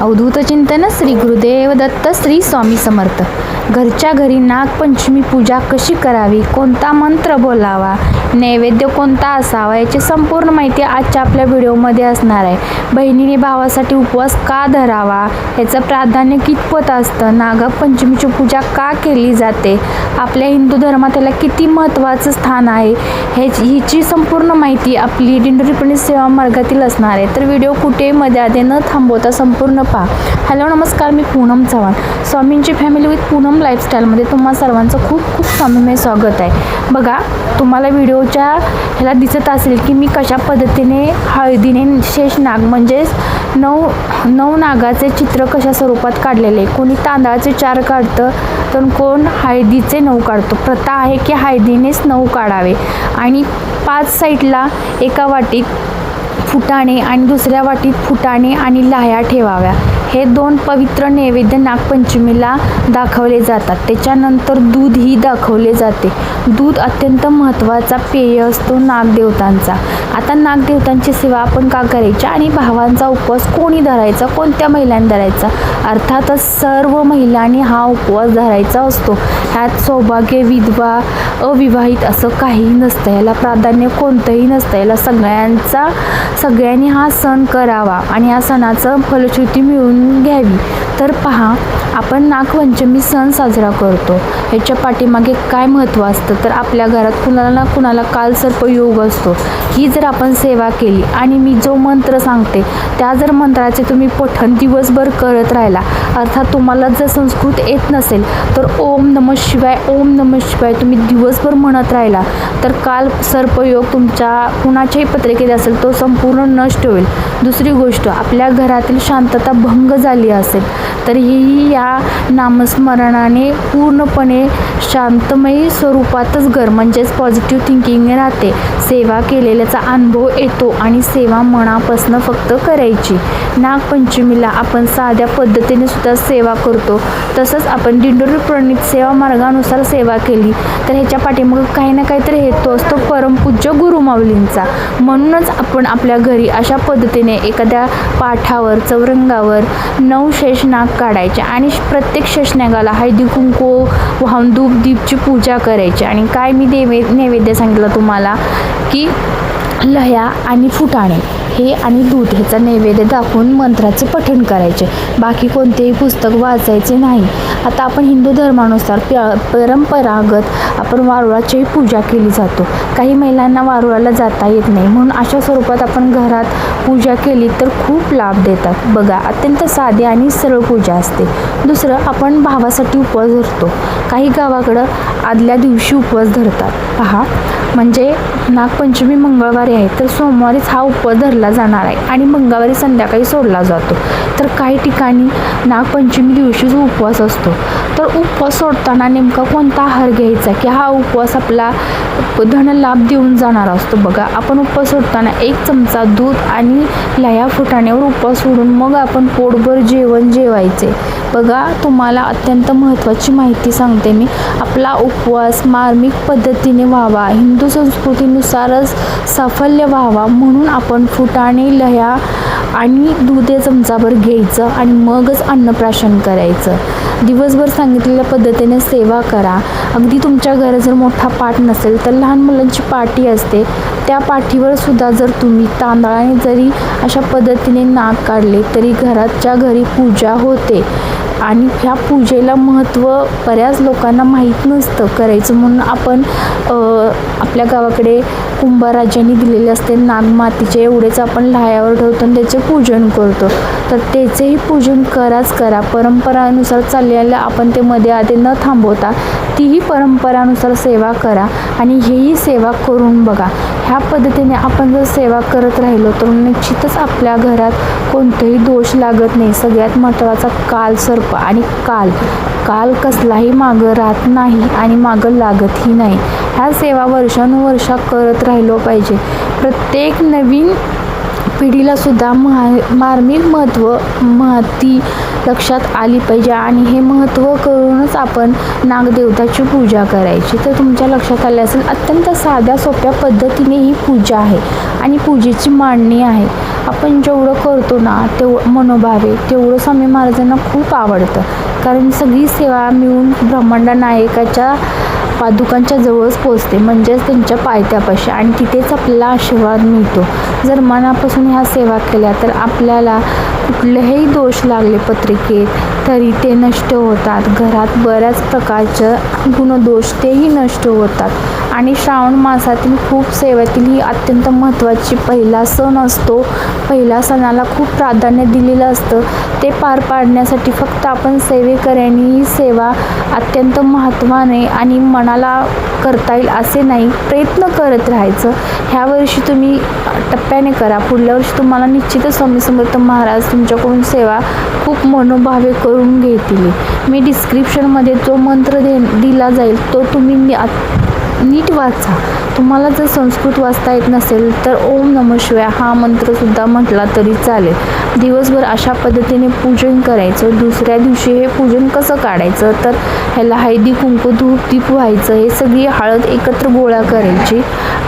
अवधूत चिंतन श्री गुरुदेव दत्त श्री स्वामी समर्थ. घरच्या घरी नागपंचमी पूजा कशी करावी? कोणता मंत्र बोलावा? नैवेद्य कोणता असावा? याची संपूर्ण माहिती आजच्या आपल्या व्हिडिओमध्ये असणार आहे. बहिणीने भावासाठी उपवास का धरावा? याचं प्राधान्य कितपत असतं? नागपंचमीची पूजा का केली जाते? आपल्या हिंदू धर्मात त्याला किती महत्त्वाचं स्थान आहे? हे हिची संपूर्ण माहिती आपली डिंडुरीपणे सेवा मार्गातील असणार आहे. तर व्हिडिओ कुठे मध्ये आधी न थांबवता संपूर्ण पहा हॅलो नमस्कार मी पूनम चव्हाण. स्वामींची फॅमिली विथ पूनम लाईफस्टाईलमध्ये तुम्हा सर्वांचं खूप खूप स्वामीमय स्वागत आहे. बघा तुम्हाला व्हिडिओच्या ह्याला दिसत असेल की मी कशा पद्धतीने हळदीने शेष नाग म्हणजेच नऊ नऊ नागाचे चित्र कशा स्वरूपात काढलेले आहे. कोणी तांदळाचे चार काढतं तर कोण हळदीचे नऊ काढतो? प्रथा आहे की हळदीनेच नऊ काढावे? आणि पाच साईडला एका वाटीत फुटाणे आणि दुसऱ्या वाटीत फुटाणे आणि लाह्या ठेवाव्या. हे दोन पवित्र नैवेद्य नागपंचमीला दाखवले जातात. त्याच्यानंतर दूधही दाखवले जाते. दूध अत्यंत महत्त्वाचा पेय असतो नागदेवतांचा. आता नागदेवतांची सेवा आपण का करायची आणि भावांचा उपवास कोणी धरायचा? कोणत्या महिलांनी धरायचा? अर्थातच सर्व महिलांनी हा उपवास धरायचा असतो. ह्यात सौभाग्य विधवा अविवाहित असं काहीही नसतं. याला प्राधान्य कोणतंही नसतं. याला सगळ्यांचा सगळ्यांनी हा सण करावा आणि या सणाचं फलश्रुती मिळवून घ्यावी. तर पहा आपण नागपंचमी सण साजरा करतो. ह्याच्या पाठीमागे काय महत्त्व असतं? तर आपल्या घरात कुणाला ना कुणाला कालसर्प योग असतो. ही जर आपण सेवा केली आणि मी जो मंत्र सांगते त्या जर मंत्राचे तुम्ही पठण दिवसभर करत राहिला अर्थात तुम्हाला जर संस्कृत येत नसेल तर ओम नम शिवाय ओम नम शिवाय तुम्ही दिवसभर म्हणत राहिला तर काल सर्पयोग तुमच्या कुणाच्याही पत्रिकेत असेल तो संपूर्ण नष्ट होईल. दुसरी गोष्ट आपल्या घरातील शांतता भंग झाली असेल तर ही या नामस्मरणाने पूर्णपणे शांतमयी स्वरूपातच घर म्हणजेच पॉझिटिव्ह थिंकिंग राहते. सेवा केलेल्याचा अनुभव येतो आणि सेवा मनापासून फक्त करायची. नागपंचमीला आपण साध्या पद्धती पद्धतीने सुद्धा सेवा करतो. तसंच आपण दिंडोरी प्रणित सेवा मार्गानुसार सेवा केली तर ह्याच्या पाठीमागं काही ना काहीतरी हेतू असतो परमपूज्य गुरुमाऊलींचा म्हणूनच आपण आपल्या घरी अशा पद्धतीने एखाद्या पाठावर चौरंगावर नऊ शेष नाग काढायचे आणि प्रत्येक शेषनागाला हळदी कुंकू वाहून धूप दीपची पूजा करायची. आणि काय मी देवे नैवेद्य सांगितलं तुम्हाला? की लह्या आणि फुटाणे. हे आणि दूध ह्याचा नैवेद्य दाखवून मंत्राचे पठण करायचे. बाकी कोणतेही पुस्तक वाचायचे नाही. आता आपण हिंदू धर्मानुसार प परंपरागत आपण वारुळाचीही पूजा केली जातो. काही महिलांना वारुळाला जाता येत नाही. म्हणून अशा स्वरूपात आपण घरात पूजा केली तर खूप लाभ देतात. बघा अत्यंत साधी आणि सरळ पूजा असते. दुसरं आपण भावासाठी उपवास धरतो. काही गावाकडं आदल्या दिवशी उपवास धरतात. पहा म्हणजे नागपंचमी मंगळवारी आहे तर सोमवारीच हा उपवास धरला जाणार आहे आणि मंगळवारी संध्याकाळी सोडला जातो. तर काही ठिकाणी नागपंचमी दिवशीच उपवास असतो. तर उपवास सोडताना नेमका कोणता आहार घ्यायचा? की हा उपवास आपला धनलाभ देऊन जाणार असतो? बघा आपण उपवास सोडताना एक चमचा दूध आणि लया फुटाण्यावर उपवास सोडून मग आपण पोटभर जेवण जेवायचे. बघा तुम्हाला अत्यंत महत्त्वाची माहिती सांगते मी. आपला उपवास मार्मिक पद्धतीने व्हावा. हिंदू संस्कृतीनुसारच साफल्य व्हावा. म्हणून आपण फुटाणे लह्या आणि दूध हे चमचाभर घ्यायचं आणि मगच अन्नप्राशन करायचं. दिवसभर सांगितलेल्या पद्धतीने सेवा करा. अगदी तुमच्या घरात जर मोठा पाठ नसेल तर लहान मुलांची पाठी असते. त्या पाठीवर सुद्धा जर तुम्ही तांदळाने जरी अशा पद्धतीने नाक काढले तरी घराच्या घरी पूजा होते. आणि ह्या पूजेला महत्त्व बऱ्याच लोकांना माहीत नसतं करायचं म्हणून आपण आपल्या गावाकडे कुंभाराजांनी दिलेले असते नागमातीचे एवढेच आपण लाह्यावर ठेवतो आणि त्याचे पूजन करतो. तर त्याचेही पूजन कराच करा. परंपरानुसार चाललेलं आपण ते मध्ये आधी न थांबवता तीही परंपरानुसार सेवा करा आणि हेही सेवा करून बघा. ह्या पद्धतीने आपण जर सेवा करत राहिलो तर निश्चितच आपल्या घरात कोणतेही दोष लागत नाही. सगळ्यात महत्त्वाचा काल सर्प आणि काल. काल कसलाही मागं राहत नाही आणि मागं लागतही नाही. ह्या सेवा वर्षानुवर्षा करत राहिलो पाहिजे. प्रत्येक नवीन पिढीलासुद्धा महा मार्मिक महत्त्व महती लक्षात आली पाहिजे. आणि हे महत्त्व करूनच आपण नागदेवताची पूजा करायची. तर तुमच्या लक्षात आले असेल अत्यंत साध्या सोप्या पद्धतीने ही पूजा आहे. आणि पूजेची मांडणी आहे. आपण जेवढं करतो ना तेव मनोभावे तेवढं स्वामी महाराजांना खूप आवडतं. कारण सगळी सेवा मिळून ब्रह्मांड नायकाच्या पादुकांच्या जवळच पोचते म्हणजेच त्यांच्या पायथ्यापाशी. आणि तिथेच आपल्याला आशीर्वाद मिळतो. जर मनापासून ह्या सेवा केल्या तर आपल्याला कुठलेही दोष लागले पत्रिकेत तरी ते नष्ट होतात. घरात बऱ्याच प्रकारचं गुणदोष तेही नष्ट होतात. आणि श्रावण मासातील खूप सेवेतील ही अत्यंत महत्त्वाची पहिला सण असतो. पहिल्या सणाला खूप प्राधान्य दिलेलं असतं. ते पार पाडण्यासाठी फक्त आपण सेवेकऱ्यांनी ही सेवा अत्यंत महत्त्वाने आणि मनाला करता येईल असे नाही प्रयत्न करत राहायचं. ह्या वर्षी तुम्ही टप्प्याने करा. पुढल्या वर्षी तुम्हाला निश्चितच स्वामी समर्थ महाराज तुमच्याकडून सेवा खूप मनोभावे करून घेतील. मी डिस्क्रिप्शनमध्ये जो मंत्र दे दिला जाईल तो तुम्ही नि- नीट वाचा. तुम्हाला जर संस्कृत वाचता येत नसेल तर ओम नम शिवाय हा मंत्रसुद्धा म्हटला तरी चालेल. दिवसभर अशा पद्धतीने पूजन करायचं दुसऱ्या दिवशी हे पूजन कसं काढायचं तर ह्याला हळदी कुंकू धूप दीप व्हायचं हे सगळी हळद एकत्र गोळा करायची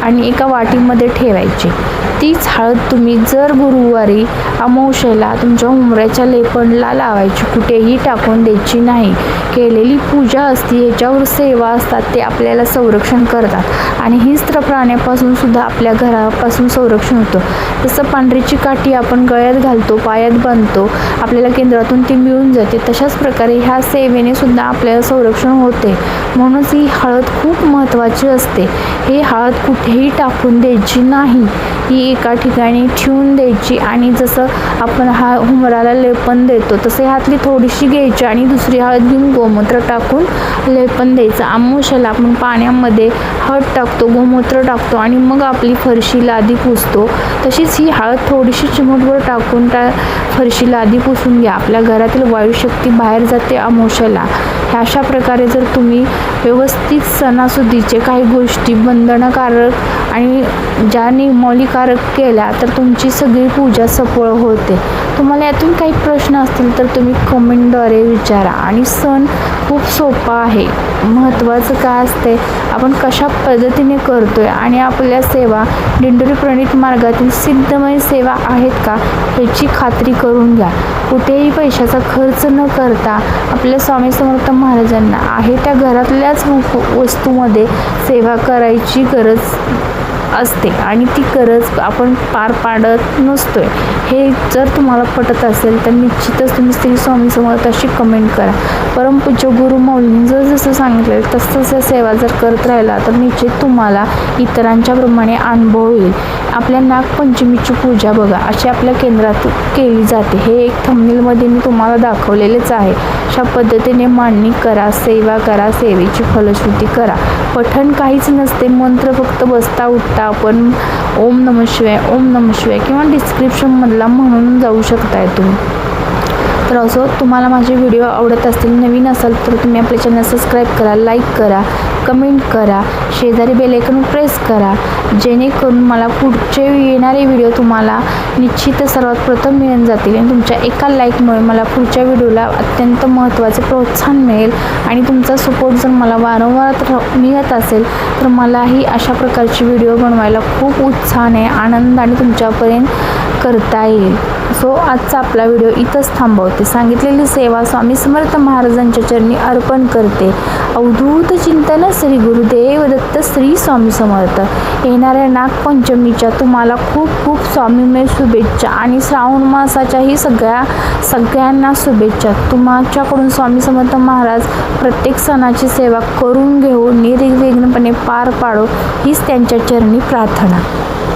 आणि एका वाटीमध्ये ठेवायची. तीच हळद तुम्ही जर गुरुवारी अमावश्याला तुमच्या उमऱ्याच्या लेपणला लावायची कुठेही टाकून द्यायची नाही. केलेली पूजा असती ह्याच्यावर सेवा असतात ते आपल्याला संरक्षण करतात. आणि हिंस्त्र प्राण्यापासून सुद्धा आपल्या घरापासून संरक्षण होतं. जसं पांढरीची काठी आपण गळ्यात घालतो पायात बांधतो आपल्याला केंद्रातून ती मिळून जाते तशाच प्रकारे ह्या सेवेने सुद्धा आपल्याला संरक्षण होते. म्हणूनच ही हळद खूप महत्त्वाची असते. ही हळद कुठेही टाकून द्यायची नाही. ही एका ठिकाणी ठेवून द्यायची आणि जसं आपण हा हुमराला लेपन देतो तसे हातली थोडीशी घ्यायची आणि दुसरी हळद घेऊन गोमूत्र टाकून लेपन द्यायचं. आमुष्याला आपण पाण्यामध्ये हळद टाकतो गोमूत्र टाकतो आणि मग आपली फरशी लादी पुसतो. तशीच ही हळद थोडीशी चिमटभर टाकून त्या फरशी लादी पुसून घ्या. आपल्या घरातील वायुशक्ती बाहेर जाते अमोशाला ह्या अशा प्रकारे जर तुम्ही व्यवस्थित सणासुदीचे काही गोष्टी बंधनकारक आणि ज्या नियमौलीकारक केल्या तर तुमची सगळी पूजा सफळ होते. तुम्हाला यातून काही प्रश्न असतील तर तुम्ही कमेंटद्वारे विचारा. आणि सण खूप सोपं आहे. महत्त्वाचं काय असते आपण कशा पद्धतीने करतो आहे आणि आपल्या सेवा दिंडोरी प्रणित मार्गातील सिद्धमय सेवा आहेत का ह्याची खात्री करून घ्या. कुठेही पैशाचा खर्च न करता आपल्या स्वामी समर्थ महाराजांना आहे त्या घरातल्याच वस्तूमध्ये सेवा करायची गरज असते आणि ती गरज आपण पार पाडत नसतोय. हे जर तुम्हाला पटत असेल तर निश्चितच तुम्ही श्री स्वामी तशी कमेंट करा. परमपूज्य गुरु मौलींनी जर जसं सांगितलं तसं तसं सेवा जर करत राहिला तर निश्चित तुम्हाला इतरांच्याप्रमाणे अनुभव येईल. आपल्या नागपंचमीची पूजा बघा अशी आपल्या केंद्रात केली जाते. हे एक थंबनेलमध्ये मी तुम्हाला दाखवलेलेच आहे. अशा पद्धतीने मांडणी करा सेवा करा सेवेची फलश्रुती करा. पठण काहीच नसते मंत्र फक्त बसता उठता आपण ओम नम शिवाय ओम नम शिवाय किंवा डिस्क्रिप्शनमधला म्हणून जाऊ शकताय तुम्ही. तर असो तुम्हाला माझे व्हिडिओ आवडत असतील नवीन असाल तर तुम्ही आपले चॅनल सबस्क्राईब करा लाईक करा कमेंट करा शेजारी बेलायकन प्रेस करा. जेणेकरून मला पुढचे येणारे व्हिडिओ तुम्हाला निश्चित सर्वात प्रथम मिळून जातील आणि तुमच्या एका लाईकमुळे मला पुढच्या व्हिडिओला अत्यंत महत्त्वाचे प्रोत्साहन मिळेल आणि तुमचा सपोर्ट जर मला वारंवार मिळत असेल तर मलाही अशा प्रकारचे व्हिडिओ बनवायला खूप उत्साहाने आनंद आणि तुमच्यापर्यंत करता येईल. सो आजचा आपला व्हिडिओ इथंच थांबवते. सांगितलेली सेवा स्वामी समर्थ महाराजांच्या चरणी अर्पण करते. अवधूत चिंतन श्री गुरुदेव दत्त श्री स्वामी समर्थ. येणाऱ्या नागपंचमीच्या तुम्हाला खूप खूप स्वामीमय शुभेच्छा आणि श्रावण मासाच्याही सगळ्या सगळ्यांना शुभेच्छा. तुमच्याकडून स्वामी समर्थ महाराज प्रत्येक सणाची सेवा करून घेऊन निर्विघ्नपणे पार पाडो हीच त्यांच्या चरणी प्रार्थना.